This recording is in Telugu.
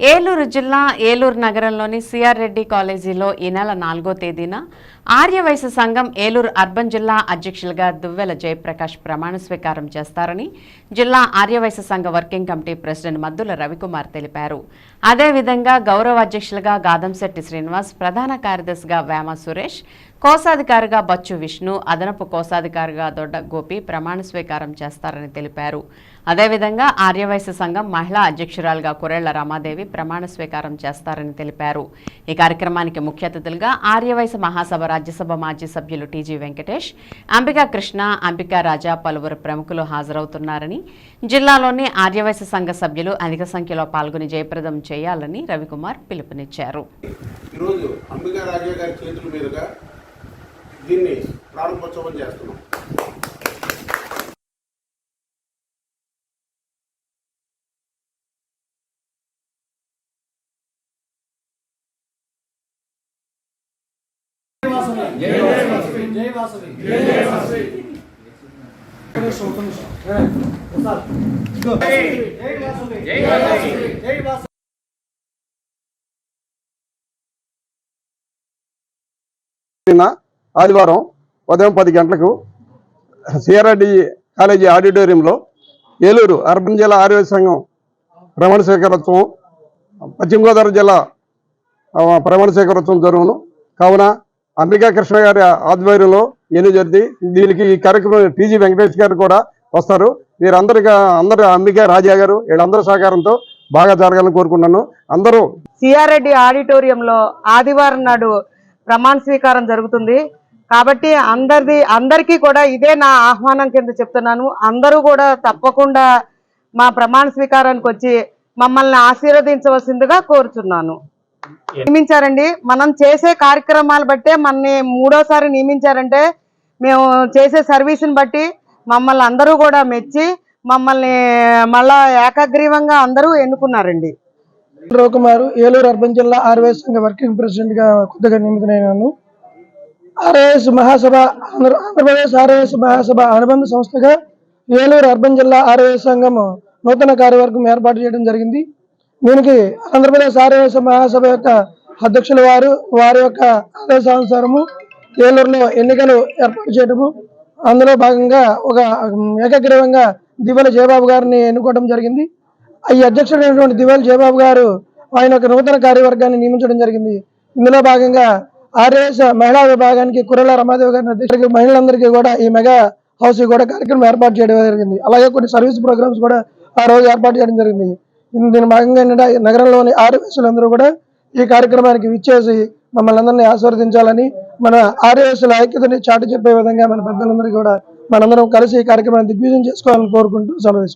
ఏలూరు జిల్లా ఏలూరు నగరంలోని సిఆర్ రెడ్డి కాలేజీలో ఈ నెల నాలుగో తేదీన ఆర్యవైశ్య సంఘం ఏలూరు అర్బన్ జిల్లా అధ్యక్షులుగా దువ్వెల జయప్రకాష్ ప్రమాణ స్వీకారం చేస్తారని జిల్లా ఆర్యవైశ్య సంఘ working committee president Maddula Ravikumar తెలిపారు. అదేవిధంగా గౌరవ అధ్యక్షులుగా గాదంశెట్టి శ్రీనివాస్ ప్రధాన కార్యదర్శిగా వేమ సురేష్ కోశాధికారిగా బచ్చు విష్ణు అదనపు కోశాధికారిగా దొడ్డ గోపి ప్రమాణ స్వీకారం చేస్తారని తెలిపారు. అదేవిధంగా ఆర్యవైశ్య సంఘం మహిళా అధ్యక్షురాలుగా కురేళ్ళ రమాదేవి ప్రమాణ స్వీకారం చేస్తారని తెలిపారు. ఈ కార్యక్రమానికి ముఖ్య అతిథులుగా ఆర్యవైశ్య మహాసభ రాజ్యసభ మాజీ సభ్యులు టీజీ వెంకటేష్ అంబికా కృష్ణ అంబికా రాజా పలువురు ప్రముఖులు హాజరవుతున్నారని జిల్లాలోని ఆర్యవైశ్య సంఘ సభ్యులు అధిక సంఖ్యలో పాల్గొని జయప్రదం చేయాలని రవికుమార్ పిలుపునిచ్చారు. ఈరోజు అంబికా రాజా గారి చేతుల మీదుగా దీన్ని ప్రారంభోత్సవం చేస్తున్నాం. నిన్న ఆదివారం ఉదయం పది గంటలకు సిఆర్ఆర్డి కాలేజీ ఆడిటోరియంలో ఏలూరు అర్బన్ జిల్లా ఆరోగ్య సంఘం ప్రమాణ స్వీకారోత్సవం పశ్చిమ గోదావరి జిల్లా ప్రమాణ స్వీకారోత్సవం జరుగును. కావున అంబికా కృష్ణ గారి ఆధ్వర్యంలో ఎన్ని జరిగి దీనికి ఈ కార్యక్రమం టీజీ వెంకటేష్ గారు కూడా వస్తారు. వీరందరిగా అందరు అంబికా రాజా గారు వీళ్ళందరి సహకారంతో బాగా జరగాలని కోరుకుంటున్నాను. అందరూ సిఆర్రెడ్డి ఆడిటోరియంలో ఆదివారం నాడు ప్రమాణ స్వీకారం జరుగుతుంది. కాబట్టి అందరిది అందరికీ కూడా ఇదే నా ఆహ్వానం కింద చెప్తున్నాను. అందరూ కూడా తప్పకుండా మా ప్రమాణ స్వీకారానికి వచ్చి మమ్మల్ని ఆశీర్వదించవలసిందిగా కోరుచున్నాను. నియమించారండి. మనం చేసే కార్యక్రమాలు బట్టే మనని మూడోసారి నియమించారంటే మేము చేసే సర్వీస్ని బట్టి మమ్మల్ని అందరూ కూడా మెచ్చి మమ్మల్ని మళ్ళా ఏకగ్రీవంగా అందరూ ఎన్నుకున్నారండి. రవికుమారు ఏలూరు అర్బన్ జిల్లా ఆర్వైఎస్ సంఘ వర్కింగ్ ప్రెసిడెంట్గా కొత్తగా నియమితులైనాను ఆర్ఐఎస్ మహాసభ ఆంధ్ర- ఆంధ్రప్రదేశ్ ఆర్ఐఎస్ మహాసభ అనుబంధ సంస్థగా ఏలూరు అర్బన్ జిల్లా ఆర్ఐఎస్ సంఘం నూతన కార్యవర్గం ఏర్పాటు చేయడం జరిగింది. దీనికి ఆంధ్రప్రదేశ్ ఆర్ఐఎస్ మహాసభ యొక్క అధ్యక్షుల వారు వారి యొక్క ఆదేశానుసారము ఏలూరులో ఎన్నికలు ఏర్పాటు చేయడము. అందులో భాగంగా ఒక ఏకగ్రీవంగా దివ్వెల జయబాబు గారిని ఎన్నుకోవడం జరిగింది. ఈ అధ్యక్షుడైనటువంటి దివెల జయబాబు గారు ఆయన యొక్క నూతన కార్యవర్గాన్ని నియమించడం జరిగింది. ఇందులో భాగంగా ఆర్ఎస్ మహిళా విభాగానికి కురల రమాదేవి గారిని అధ్యక్షుడికి మహిళలందరికీ కూడా ఈ మెగా హౌస్ కూడా కార్యక్రమం ఏర్పాటు చేయడం జరిగింది. అలాగే కొన్ని సర్వీస్ ప్రోగ్రామ్స్ కూడా ఆ రోజు ఏర్పాటు చేయడం జరిగింది. దీని భాగంగా ఏంటంటే నగరంలోని ఆర్ఎస్లందరూ కూడా ఈ కార్యక్రమానికి విచ్చేసి మమ్మల్ని అందరినీ ఆశీర్వదించాలని మన ఆర్ఎస్ల ఐక్యతని చాటు చెప్పే విధంగా మన పెద్దలందరికీ కూడా మనందరం కలిసి ఈ కార్యక్రమాన్ని దిగ్విజయం చేసుకోవాలని కోరుకుంటూ సెలవు